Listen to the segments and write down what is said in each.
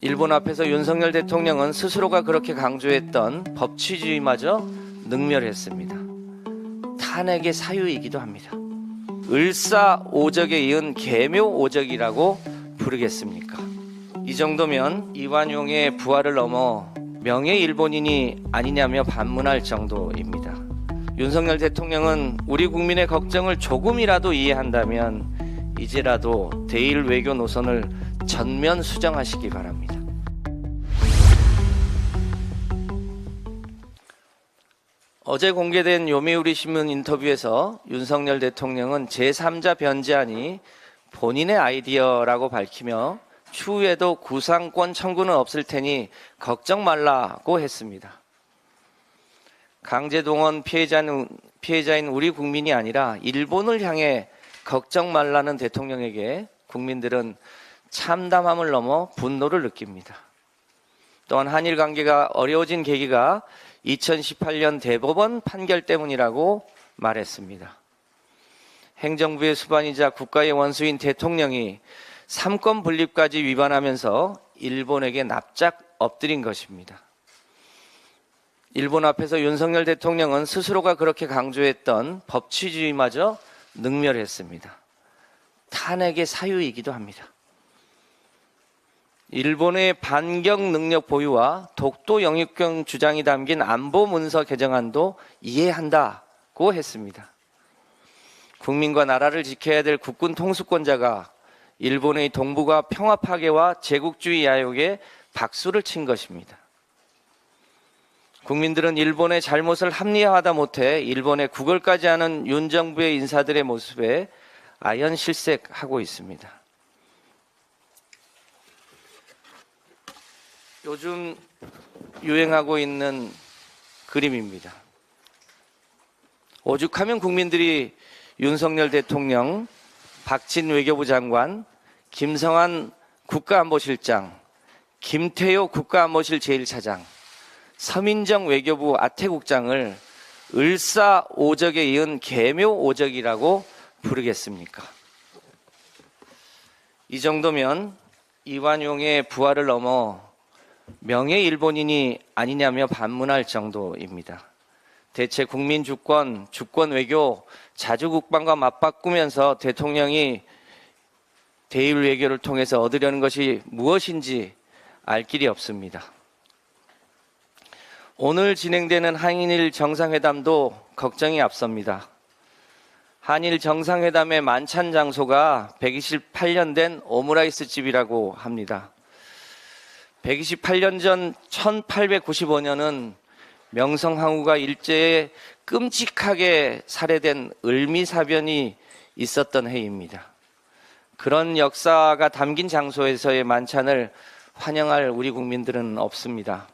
일본 앞에서 윤석열 대통령은 스스로가 그렇게 강조했던 법치주의마저 능멸했습니다. 탄핵의 사유이기도 합니다. 을사오적에 이은 개묘오적이라고 부르겠습니까? 이 정도면 이완용의 부활을 넘어 명예 일본인이 아니냐며 반문할 정도입니다. 윤석열 대통령은 우리 국민의 걱정을 조금이라도 이해한다면 이제라도 대일 외교 노선을 전면 수정하시기 바랍니다. 어제 공개된 요미우리 신문 인터뷰에서 윤석열 대통령은 제3자 변제안이 본인의 아이디어라고 밝히며 추후에도 구상권 청구는 없을 테니 걱정 말라고 했습니다. 강제동원 피해자는, 피해자인 우리 국민이 아니라 일본을 향해 걱정 말라는 대통령에게 국민들은 참담함을 넘어 분노를 느낍니다. 또한 한일 관계가 어려워진 계기가 2018년 대법원 판결 때문이라고 말했습니다. 행정부의 수반이자 국가의 원수인 대통령이 삼권 분립까지 위반하면서 일본에게 납작 엎드린 것입니다. 일본 앞에서 윤석열 대통령은 스스로가 그렇게 강조했던 법치주의마저 능멸했습니다. 탄핵의 사유이기도 합니다. 일본의 반경 능력 보유와 독도 영유권 주장이 담긴 안보 문서 개정안도 이해한다고 했습니다. 국민과 나라를 지켜야 될 국군 통수권자가 일본의 동북아 평화 파괴와 제국주의 야욕에 박수를 친 것입니다. 국민들은 일본의 잘못을 합리화하다 못해 일본의 구걸까지 하는 윤 정부의 인사들의 모습에 아연 실색하고 있습니다. 요즘 유행하고 있는 그림입니다. 오죽하면 국민들이 윤석열 대통령, 박진 외교부 장관, 김성한 국가안보실장, 김태효 국가안보실 제1차장, 서민정 외교부 아태국장을 을사오적에 이은 개묘오적이라고 부르겠습니까? 이 정도면 이완용의 부활을 넘어 명예 일본인이 아니냐며 반문할 정도입니다. 대체 국민 주권, 주권 외교, 자주 국방과 맞바꾸면서 대통령이 대일 외교를 통해서 얻으려는 것이 무엇인지 알 길이 없습니다. 오늘 진행되는 한일 정상회담도 걱정이 앞섭니다. 한일 정상회담의 만찬 장소가 128년 된 오므라이스 집이라고 합니다. 128년 전 1895년은 명성황후가 일제에 끔찍하게 살해된 을미사변이 있었던 해입니다. 그런 역사가 담긴 장소에서의 만찬을 환영할 우리 국민들은 없습니다.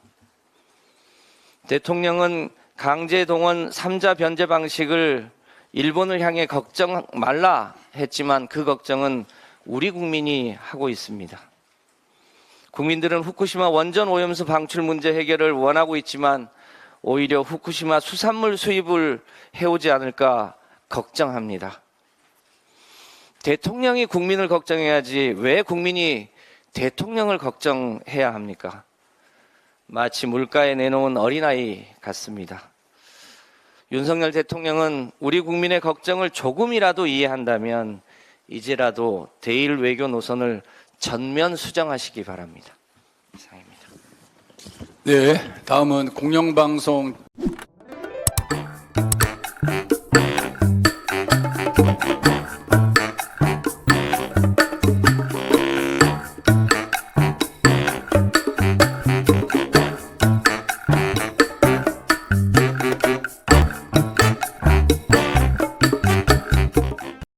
대통령은 강제 동원 3자 변제 방식을 일본을 향해 걱정 말라 했지만 그 걱정은 우리 국민이 하고 있습니다. 국민들은 후쿠시마 원전 오염수 방출 문제 해결을 원하고 있지만 오히려 후쿠시마 수산물 수입을 해오지 않을까 걱정합니다. 대통령이 국민을 걱정해야지 왜 국민이 대통령을 걱정해야 합니까? 마치 물가에 내놓은 어린아이 같습니다. 윤석열 대통령은 우리 국민의 걱정을 조금이라도 이해한다면 이제라도 대일 외교 노선을 전면 수정하시기 바랍니다. 이상입니다. 네, 다음은 공영방송